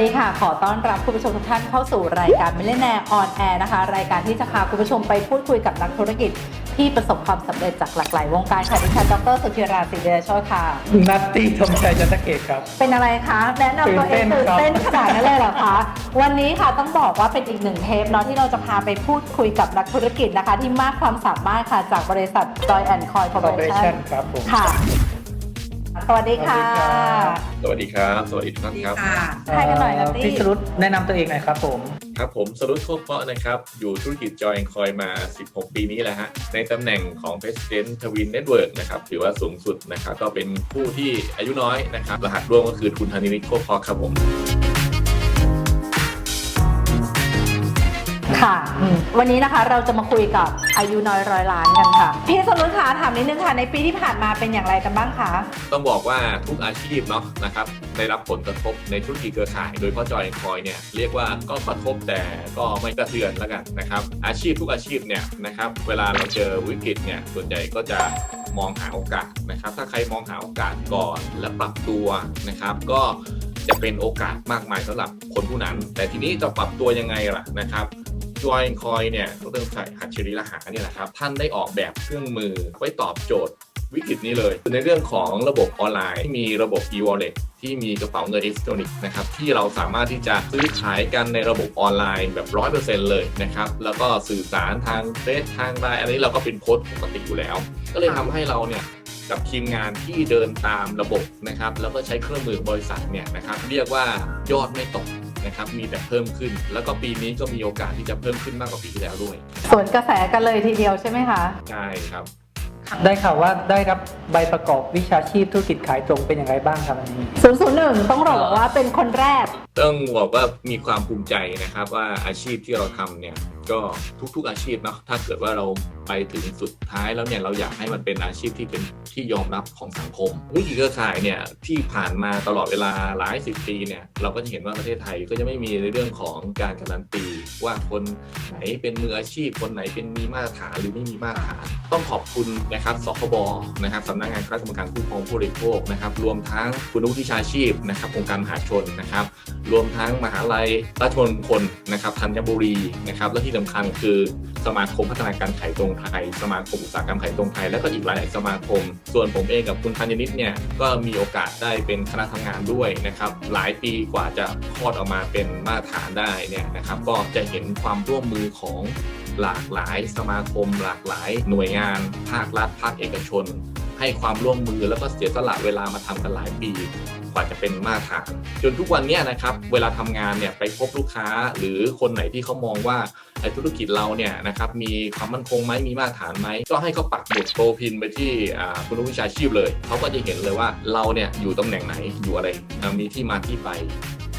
ดีค่ะ ขอต้อนรับคุณผู้ชมทุกท่านเข้าสู่รายการมิเลนแนร์ออนแอร์นะคะ รายการที่จะพาคุณผู้ชมไปพูดคุยกับนักธุรกิจ ที่ประสบความสำเร็จจากหลากหลายวงการค่ะดิฉันดรสุธิราศิเดชโชติค่ะ นัตตี้ธงชัยจันทเกตครับ เป็นอะไรคะ แนะนำตัวเองตื่ตื่นนเต้เต้นนขนาดนั้นเลยเหรอคะ วันนี้ค่ะต้องบอกว่าเป็นอีกหนึ่งเทปเนาะที่เราจะพาไปพูดคุยกับนักธุรกิจนะคะ ที่มากความสามารถค่ะจากบริษัท Joy and Coy คอร์ปอเรชั่น Corporation ครับผมค่ะ สวัสดีค่ะสวัสดีครับสวัสดีครับ สวัสดีทุกท่านครับค่ะใครกันหน่อยนะเอ่อตี้พี่สรุตแนะนำตัวเองหน่อยครับผม ครับผมสรุปโคกเพาะนะครับ อยู่ธุรกิจจอยคอยมา 16 ปีนี้แหละฮะ ในตำแหน่งของ President Twin Network นะครับ ถือว่าสูงสุดนะครับ ก็เป็นผู้ที่อายุน้อยนะครับ รหัสร่วมก็คือทุนธนิตโคกเพาะครับผม ค่ะอืมวันนี้นะคะเราจะมาคุยกับอายุน้อยร้อยล้านกันค่ะ พี่สรุนค่ะถามนิดนึงค่ะในปีที่ผ่านมาเป็นอย่างไรกันบ้างคะต้องบอกว่าทุกอาชีพเนาะนะครับได้รับผลกระทบในธุรกิจเครือข่าย โดยเฉพาะจอยคอยเนี่ยเรียกว่าก็กระทบแต่ก็ไม่กระเทือนแล้วกันนะครับอาชีพทุกอาชีพเนี่ยนะครับเวลาเราเจอวิกฤตเนี่ยส่วนใหญ่ก็จะมองหาโอกาสนะครับถ้าใครมองหาโอกาสก่อนและปรับตัวนะครับ ก็จะเป็นโอกาสมากมายสำหรับคนผู้นั้น แต่ทีนี้จะปรับตัวยังไงล่ะนะครับ จอยคอยเนี่ยดรใส่หัตถชริละหาเนี่ยแหละครับ ท่านได้ออกแบบเครื่องมือไว้ตอบโจทย์วิกฤตนี้เลย ในเรื่องของระบบออนไลน์ที่มีระบบ e-wallet ที่มีกระเป๋าเงินอิเล็กทรอนิกส์นะครับที่เราสามารถที่จะซื้อขายกันในระบบออนไลน์แบบ 100%เลยนะครับ แล้วก็สื่อสารทางเฟซทางไลน์อันนี้เราก็เป็นโค้ดปกติอยู่แล้ว ก็เลยทำให้เราเนี่ยกับทีมงานที่เดินตามระบบนะครับ แล้วก็ใช้เครื่องมือบริษัทเนี่ยนะครับ เรียกว่ายอดไม่ตก นะครับมีแต่เพิ่มขึ้น แล้วก็ปีนี้ก็มีโอกาสที่จะเพิ่มขึ้นมากกว่าปีที่แล้วด้วยส่วนกระแสกันเลยทีเดียวใช่ไหมคะ ใช่ครับ ได้ข่าวว่าได้รับใบประกอบวิชาชีพธุรกิจขายตรงเป็นอย่างไรบ้างครับอันนี้ 001 ต้องบอกว่าเป็นคนแรก ต้องบอกว่ามีความภูมิใจนะครับว่าอาชีพที่เราทำเนี่ย ก็ทุก ๆ อาชีพเนาะถ้าเกิดว่าเราไปถึงสุดท้ายแล้วเนี่ยเราอยากให้มันเป็นอาชีพที่เป็นที่ยอมรับของสังคมวิกฤตเครือข่ายเนี่ยที่ผ่านมาตลอดเวลาหลายสิบปีเนี่ยเราก็จะเห็นว่าประเทศไทยก็จะไม่มีในเรื่องของการการันตี ว่าคนไหนเป็นมืออาชีพ คนไหนเป็นมีมาตรฐานหรือไม่มีมาตรฐาน ต้องขอบคุณนะครับสคบนะครับสำนักงานคณะกรรมการคุ้มครองผู้บริโภคนะครับรวมทั้งคุณวุฒิชาชีพนะครับองค์การมหาชนนะครับรวมทั้งมหาลัยราชมงคลนะครับธัญบุรีนะครับและที่สำคัญคือสมาคมพัฒนาการขายตรงไทย สมาคมอุตสาหกรรมขายตรงไทย และก็อีกหลายสมาคม ส่วนผมเองกับคุณธัญนิตเนี่ยก็มีโอกาสได้เป็นคณะทำงานด้วยนะครับหลายปีกว่าจะคลอดออกมาเป็นมาตรฐานได้เนี่ยนะครับก็จะเห็นความร่วมมือของหลากหลายสมาคม หลากหลายหน่วยงาน ภาครัฐภาคเอกชน ให้ความร่วมมือแล้วก็เสียสละเวลามาทำกันหลายปีกว่าจะเป็นมาตรฐานจนทุกวันนี้นะครับเวลาทำงานเนี่ยไปพบลูกค้าหรือคนไหนที่เขามองว่าไอ้ธุรกิจเราเนี่ยนะครับมีความมั่นคงไหมมีมาตรฐานไหมก็ให้เขาปักหมุดโปรพินไปที่อ่าคุณวิชาชีพเลยเขาก็จะเห็นเลยว่าเราเนี่ยอยู่ตำแหน่งไหนอยู่อะไรมีที่มาที่ไป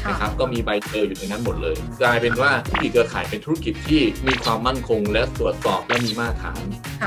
นะครับก็มีใบเจออยู่ในนั้นหมดเลยกลายเป็นว่าธุรกิจเครือข่ายเป็นธุรกิจที่มีความมั่นคง และตรวจสอบและมีมาตรฐาน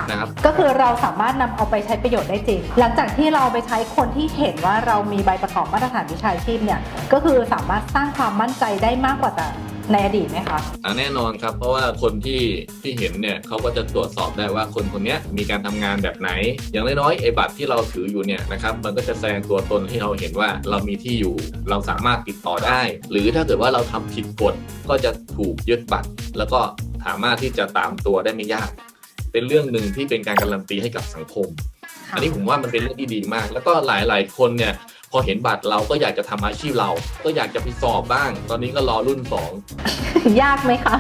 นะครับก็คือเราสามารถนำเอาไปใช้ประโยชน์ได้จริง หลังจากที่เราเอาไปใช้คนที่เห็นว่าเรามีใบประกอบมาตรฐานวิชาชีพเนี่ยก็คือสามารถสร้างความมั่นใจได้มากกว่าแต่ ในอดีตไหมคะอ่าแน่นอนครับ เพราะว่าคนที่ที่เห็นเนี่ยเขาก็จะตรวจสอบได้ว่าคนคนเนี้ยมีการทำงานแบบไหน อย่างน้อยๆไอ้บัตรที่เราถืออยู่เนี่ยนะครับมันก็จะแสดงตัวตนให้เราเห็นว่าเรามีที่อยู่เราสามารถติดต่อได้ หรือถ้าเกิดว่าเราทำผิดกฎก็จะถูกยึดบัตร แล้วก็สามารถที่จะตามตัวได้ไม่ยาก เป็นเรื่องหนึ่งที่เป็นการการันตีให้กับสังคม อันนี้ผมว่ามันเป็นเรื่องที่ดีมาก แล้วก็หลายๆ คนเนี่ยพ อเห็นบัตรเราก็อยากจะทำอาชีพเรา ก็อยากจะไปสอบบ้าง ตอนนี้ก็รอรุ่นสองยากไหมคะ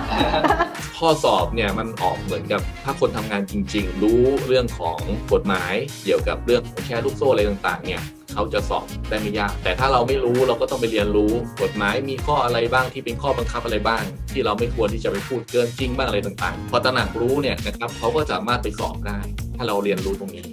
ข้อสอบเนี่ยมันออกเหมือนกับถ้าคนทำงานจริง ๆ รู้เรื่องของกฎหมายเกี่ยวกับเรื่องของแชร์ลูกโซ่อะไรต่างๆเนี่ยเขาจะสอบได้ไม่ยาก แต่ถ้าเราไม่รู้เราก็ต้องไปเรียนรู้กฎหมายมีข้ออะไรบ้างที่เป็นข้อบังคับอะไรบ้าง ที่เราไม่ควรที่จะไปพูดเกินจริงบ้างอะไรต่างๆ พอตระหนักรู้เนี่ยนะครับเขาก็สามารถไปสอบได้ ถ้าเราเรียนรู้ตรงนี้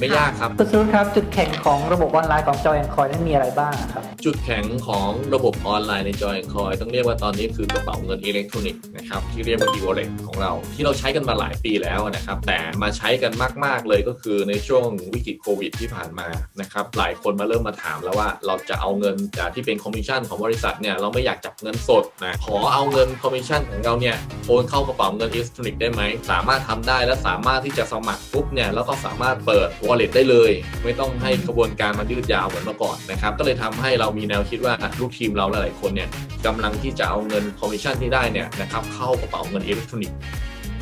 ไม่ยากครับ คุณสรุตครับจุดแข็งของระบบออนไลน์ของจอยแอนคอยนั้นมีอะไรบ้างครับ จุดแข็งของระบบออนไลน์ในจอยคอยต้องเรียกว่าตอนนี้คือกระเป๋าเงินอิเล็กทรอนิกส์นะครับที่เรียกว่า e-wallet ของเรา ที่เราใช้กันมาหลายปีแล้วนะครับแต่มาใช้กันมาก ๆ เลยก็คือในช่วงวิกฤตโควิดที่ผ่านมานะครับหลายคนมาเริ่มมาถามแล้วว่าเราจะเอาเงินจากที่เป็นคอมมิชชั่นของบริษัทเนี่ยเราไม่อยากจับเงินสดนะขอเอาเงินคอมมิชชั่นของเราเนี่ยโอนเข้ากระเป๋าเงินอิเล็กทรอนิกส์ได้ไหมสามารถทำได้และสามารถที่จะสมัครปุ๊บเนี่ยแล้วก็สามารถเปิด wallet ได้เลย ไม่ต้องให้กระบวนการมันยืดยาวเหมือนเมื่อก่อนนะครับก็เลยทำให้เรามีแนวคิดว่าลูกทีมเราหลายๆคนเนี่ยกำลังที่จะเอาเงินคอมมิชชั่นที่ได้เนี่ยนะครับเข้ากระเป๋าเงินอิเล็กทรอนิกส์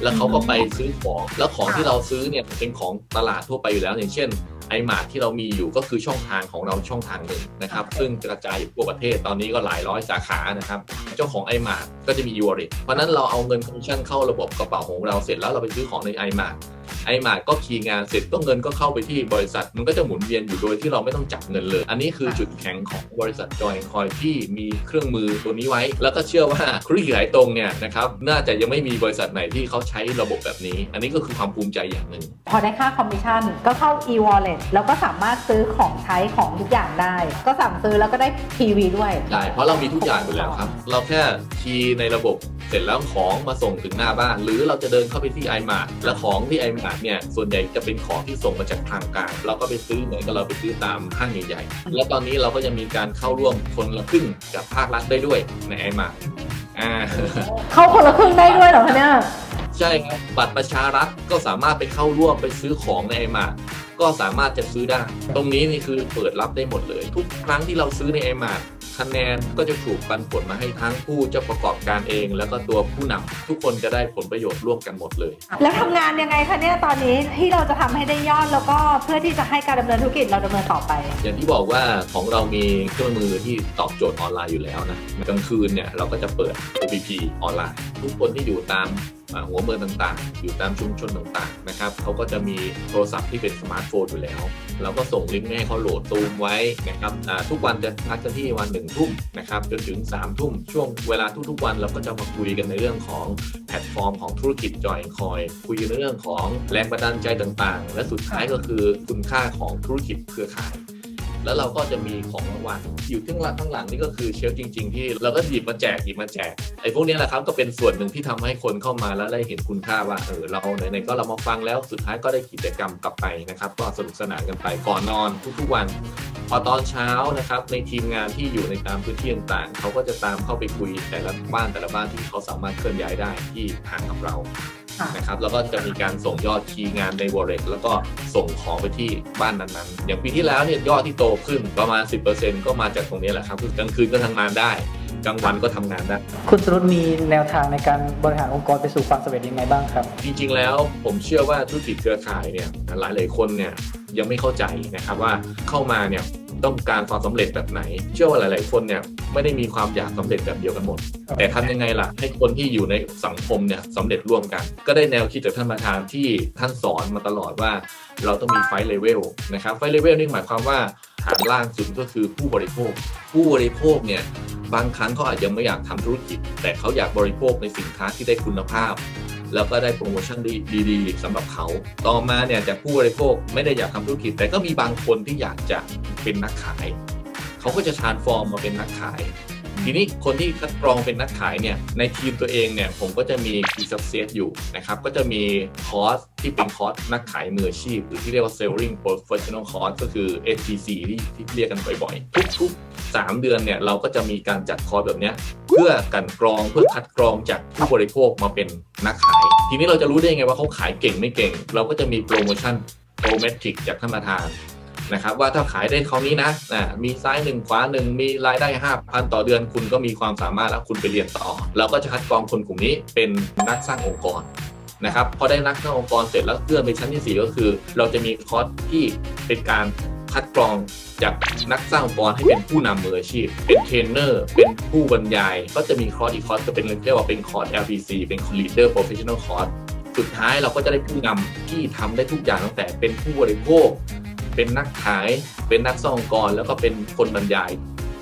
แล้วเขาก็ไปซื้อของ แล้วของที่เราซื้อเนี่ยเป็นของตลาดทั่วไปอยู่แล้ว อย่างเช่นไอมาที่เรามีอยู่ก็คือช่องทางของเราช่องทางหนึ่งนะครับ ซึ่งกระจายอยู่ทั่วประเทศตอนนี้ก็หลายร้อยสาขานะครับ เจ้าของ i m a r t ก็จะมี e wallet เพราะฉะนั้นเราเอาเงินคอมมิชชั่นเข้าระบบกระเป๋าของเราเสร็จแล้วเราไปซื้อของใน i m a r t i m a r t ก็คีย์งานเสร็จก็เงินก็เข้าไปที่บริษัท มันก็จะหมุนเวียนอยู่โดยที่เราไม่ต้องจับเงินเลย อันนี้คือจุดแข็งของบริษัท Joy Coin ที่มีเครื่องมือตัวนี้ไว้ แล้วก็เชื่อว่าธุรกิจขายตรงเนี่ยนะครับน่าจะยังไม่มีบริษัทไหนที่เขาใช้ระบบแบบนี้ อันนี้ก็คือความภูมิใจอย่างหนึ่งพอได้ค่าคอมมิชชั่นก็เข้า e-wallet แล้วก็สามารถซื้อของใช้ของทุกอย่างได้ ก็สั่งซื้อแล้วก็ได้ PV ด้วย ได้ เพราะเรามีทุกอย่างอยู่แล้วครับ เราแค่คีย์ในระบบ เสร็จแล้วของมาส่งถึงหน้าบ้าน หรือเราจะเดินเข้าไปที่ i m a r t และของที่ i m a r t เนี่ยส่วนใหญ่จะเป็นของที่ส่งมาจากทางการเราก็ไปซื้อเหมือนกับเราไปซื้อตามห้างใหญ่ๆแล้วตอนนี้เราก็จะมีการเข้าร่วมคนละครึ่งกับภาครัฐได้ด้วยใน i m a r t อ่าเข้าคนละครึ่งได้ด้วยเหรอคะเนี่ยใช่ครับบัตรประชารัฐก็สามารถไปเข้าร่วมไปซื้อของในไอมาก็สามารถจะซื้อได้ ตรงนี้นี่คือเปิดรับได้หมดเลย ทุกครั้งที่เราซื้อในไอมา คะแนนก็จะถูกปันผลมาให้ทั้งผู้เจ้าประกอบการเอง แล้วก็ตัวผู้นำทุกคนจะได้ผลประโยชน์ร่วมกันหมดเลย แล้วทำงานยังไงคะเนี่ยตอนนี้ที่เราจะทำให้ได้ยอดแล้วก็เพื่อที่จะให้การดำเนินธุรกิจเราดำเนินต่อไป อย่างที่บอกว่าของเรามีเครื่องมือที่ตอบโจทย์ออนไลน์อยู่แล้วนะกลางคืนเนี่ยเราก็จะเปิด OPP ออนไลน์ ทุกคนที่อยู่ตามอ่าหัวเมืองต่างๆ อยู่ตามชุมชนต่างๆนะครับเขาก็จะมีโทรศัพท์ที่เป็นสมาร์ทโฟนอยู่แล้ว เราก็ส่งลิงก์ให้เขาโหลดตูมไว้นะครับทุกวันจะพักกันที่วันหนึ่งทุ่มนะครับจนถึง3ามทุ่มช่วงเวลาทุกๆวันเราก็จะมาคุยกันในเรื่องของแพลตฟอร์มของธุรกิจจอยคอย คุยในเรื่องของแรงบันดาลใจต่างๆ และสุดท้ายก็คือคุณค่าของธุรกิจเครือข่าย แล้วเราก็จะมีของรางวัลอยู่ข้างหลังข้างหลังนี่ก็คือเชลฟ์จริง ๆ ที่เราก็หยิบมาแจกหยิบมาแจกไอ้พวกนี้แหละครับก็เป็นส่วนหนึ่งที่ทำให้คนเข้ามาแล้วได้เห็นคุณค่าว่าเออเราไหนๆก็เรามาฟังแล้วสุดท้ายก็ได้กิจกรรมกลับไปนะครับ ก็สนุกสนานกันไปก่อนนอนทุกๆวันพอตอนเช้านะครับในทีมงานที่อยู่ในตามพื้นที่ต่างๆเขาก็จะตามเข้าไปคุยแต่ละบ้านแต่ละบ้านที่เขาสามารถเคลื่อนย้ายได้ที่ห่างกับเรา นะครับแล้วก็จะมีการส่งยอดคีย์งานใน wallet แล้วก็ส่งของไปที่บ้านนั้นๆ อย่างปีที่แล้วเนี่ยยอดที่โตขึ้นประมาณ 10%ก็มาจากตรงนี้แหละครับคือกลางคืนก็ทำงานได้กลางวันก็ทำงานได้คุณสรุปมีแนวทางในการบริหารองค์กรไปสู่ความสำเร็จยังไงบ้างครับ จริงๆแล้วผมเชื่อว่าธุรกิจเครือข่ายเนี่ยหลายหลายๆคนเนี่ยยังไม่เข้าใจนะครับว่าเข้ามาเนี่ย ต้องการความสำเร็จแบบไหน เชื่อว่าหลาย ๆ คนเนี่ยไม่ได้มีความอยากสำเร็จแบบเดียวกันหมด แต่ทำยังไงล่ะ ให้คนที่อยู่ในสังคมเนี่ยสำเร็จร่วมกัน ก็ได้แนวคิดจากท่านประธานที่ท่านสอนมาตลอดว่า เราต้องมีไฟเลเวลนะครับไฟเลเวลนี่หมายความว่าฐานล่างสุดก็คือผู้บริโภค ผู้บริโภคเนี่ยบางครั้งเขาอาจจะไม่อยากทำธุรกิจ แต่เขาอยากบริโภคในสินค้าที่ได้คุณภาพ แล้วก็ได้โปรโมชั่นดีดีๆสำหรับเขา ต่อมาเนี่ยจากผู้บริโภคไม่ได้อยากทำธุรกิจ แต่ก็มีบางคนที่อยากจะ เป็นนักขายเขาก็จะทรานฟอร์มมาเป็นนักขาย ทีนี้คนที่คัดกรองเป็นนักขายเนี่ยในทีมตัวเองเนี่ยผมก็จะมี key success อยู่นะครับก็จะมีคอร์สที่เป็นคอร์สนักขายมืออาชีพ หรือที่เรียกว่า selling professional course ก็คือ SPC ที่ที่เรียกกันบ่อยๆ ทุกๆ 3 เดือนเนี่ยเราก็จะมีการจัดคอร์สแบบเนี้ยเพื่อกันกรองเพื่อคัดกรองจากผู้บริโภคมาเป็นนักขาย ทีนี้เราจะรู้ได้ไงว่าเขาขายเก่งไม่เก่ง เราก็จะมีโปรโมชั่นโปรเมทริกจากท่านประธาน นะครับว่าถ้าขายได้เท่านี้นะอ่ามีซ้ายหนึ่งขวาหนึ่งมีรายได้ 5,000 ต่อเดือนคุณก็มีความสามารถแล้วคุณไปเรียนต่อ เราก็จะคัดกรองคนกลุ่มนี้เป็นนักสร้างองค์กรนะครับพอได้นักสร้างองค์กรเสร็จแล้วเลื่อนไปชั้นที่ 4 ก็คือ เราจะมีคอร์สที่เป็นการคัดกรองจากนักสร้างองค์กรให้เป็นผู้นำมืออาชีพ เป็นเทรนเนอร์ เป็นผู้บรรยาย ก็จะมีคอร์สอีกคอร์สก็เป็นเรียกว่าเป็นคอร์ส LPC เป็น Leader Professional Course สุดท้ายเราก็จะได้ผู้นำที่ทำได้ทุกอย่างตั้งแต่เป็นผู้บริโภค เป็นนักขาย เป็นนักสร้างองค์กรแล้วก็เป็นคนบรรยาย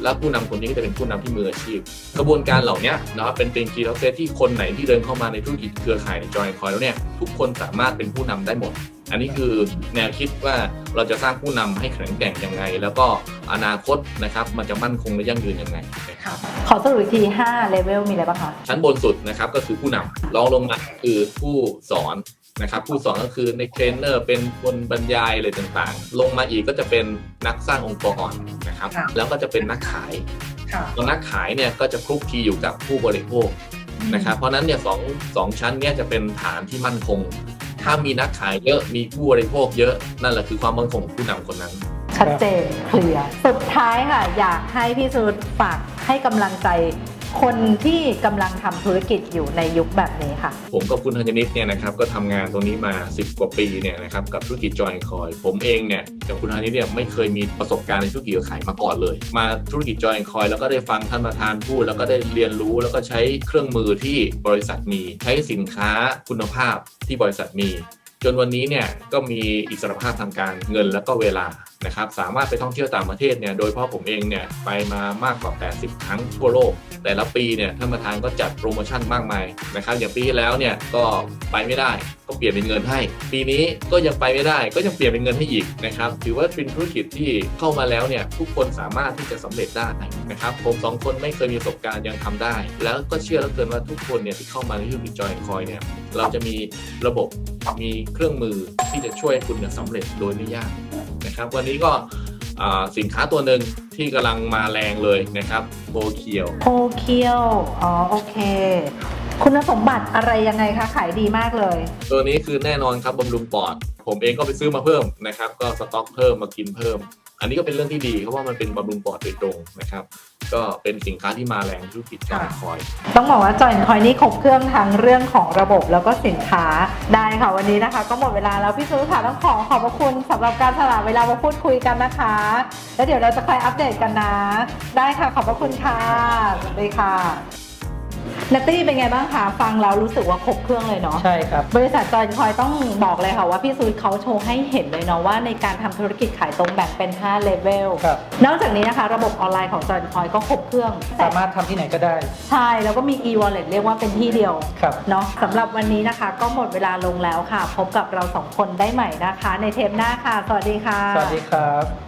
แล้วผู้นำคนนี้ก็จะเป็นผู้นำที่มืออาชีพ กระบวนการเหล่านี้นะครับเป็นเป็นคีย์เซตที่คนไหนที่เดินเข้ามาในธุรกิจเครือข่ายในจอยคอยแล้วเนี่ยทุกคนสามารถเป็นผู้นำได้หมด อันนี้คือแนวคิดว่าเราจะสร้างผู้นำให้แข็งแกร่งยังไง แล้วก็อนาคตนะครับมันจะมั่นคงและยั่งยืนยังไงนะครับขอสรุปอีกที5เลเวลมีอะไรบ้างคะชั้นบนสุดนะครับก็คือผู้นำรองลงมาคือผู้สอน นะครับผู้สอนก็คือในเทรนเนอร์เป็นคนบรรยายอะไรต่างๆ ลงมาอีกก็จะเป็นนักสร้างองค์กรนะครับ ค่ะ แล้วก็จะเป็นนักขายค่ะตัวนักขายเนี่ยก็จะคลุกคลีอยู่กับผู้บริโภคนะครับ เพราะฉะนั้นเนี่ยสองสองชั้นเนี่ยจะเป็นฐานที่มั่นคง ถ้ามีนักขายเยอะมีผู้บริโภคเยอะนั่นแหละคือความมั่นคงของผู้นำคนนั้น ชัดเจนเคลียร์สุดท้ายค่ะ อยากให้พี่สุดฝากให้กำลังใจ คนที่กำลังทำธุรกิจอยู่ในยุคแบบนี้ค่ะ ผมกับคุณธัญนิตเนี่ยนะครับก็ทำงานตรงนี้มา 10 กว่าปีเนี่ยนะครับกับธุรกิจจอยคอย ผมเองเนี่ยกับคุณธัญนิตเนี่ยไม่เคยมีประสบการณ์ในธุรกิจขายมาก่อนเลย มาธุรกิจจอยคอย แล้วก็ได้ฟังท่านประธานพูดแล้วก็ได้เรียนรู้แล้วก็ใช้เครื่องมือที่บริษัทมี ใช้สินค้าคุณภาพที่บริษัทมี จนวันนี้เนี่ยก็มีอิสรภาพทางการเงินแล้วก็เวลานะครับสามารถไปท่องเที่ยวต่างประเทศเนี่ยโดยพาะผมเองเนี่ยไปมามากกว่า 80 ครั้งทั่วโลก แต่ละปีเนี่ยท่านประธานก็จัดโปรโมชั่นมากมายนะครับอย่างปีที่แล้วเนี่ยก็ไปไม่ได้ก็เปลี่ยนเป็นเงินให้ ปีนี้ก็ยังไปไม่ได้ ก็ยังเปลี่ยนเป็นเงินให้อีกนะครับถือว่าเป็นธุรกิจที่เข้ามาแล้วเนี่ยทุกคนสามารถที่จะสำเร็จได้นะครับผมสองคนไม่เคยมีประสบการณ์ยังทำได้ แล้วก็เชื่อเหลือเกินว่าทุกคนเนี่ยที่เข้ามาในธุรกิจจอยคอยเนี่ย เราจะมีระบบมีเครื่องมือที่จะช่วยให้คุณเนี่ยสำเร็จโดยไม่ยากนะครับ วันนี้ก็อ่าสินค้าตัวหนึ่งที่กำลังมาแรงเลยนะครับโบเคียวโคเคียวอ๋อโอเค คุณสมบัติอะไรยังไงคะขายดีมากเลย ตัวนี้คือแน่นอนครับบำรุงปอด ผมเองก็ไปซื้อมาเพิ่มนะครับ ก็สต็อกเพิ่มมากินเพิ่ม อันนี้ก็เป็นเรื่องที่ดีเพราะว่ามันเป็นบำรุงปอดโดยตรงนะครับ ก็เป็นสินค้าที่มาแรงธุรกิจการคอย ต้องบอกว่าจอยคอยนี่ครบเครื่องทั้งเรื่องของระบบแล้วก็สินค้าได้ค่ะวันนี้นะคะ ก็หมดเวลาแล้วพี่ซื้อค่ะต้องขอขอบพระคุณสำหรับการสละเวลามาพูดคุยกันนะคะ แล้วเดี๋ยวเราจะคอยอัปเดตกันนะ ได้ค่ะขอบพระคุณค่ะสวัสดีค่ะ นัตตี้เป็นไงบ้างคะฟังแล้วรู้สึกว่าครบเครื่องเลยเนาะใช่ครับ บริษัทจอยคอยต้องบอกเลยค่ะว่าพี่ซูดเขาโชว์ให้เห็นเลยเนาะว่าในการทำธุรกิจขายตรงแบ่งเป็น5เลเวลครับนอกจากนี้นะคะ ระบบออนไลน์ของจอยคอยก็ครบเครื่อง สามารถทำที่ไหนก็ได้ ใช่แล้วก็มี e-wallet เรียกว่าเป็นที่เดียวครับเนาะสำหรับวันนี้นะคะ ก็หมดเวลาลงแล้วค่ะ พบกับเราสองคนได้ใหม่นะคะ ในเทปหน้าค่ะ สวัสดีค่ะ สวัสดีครับ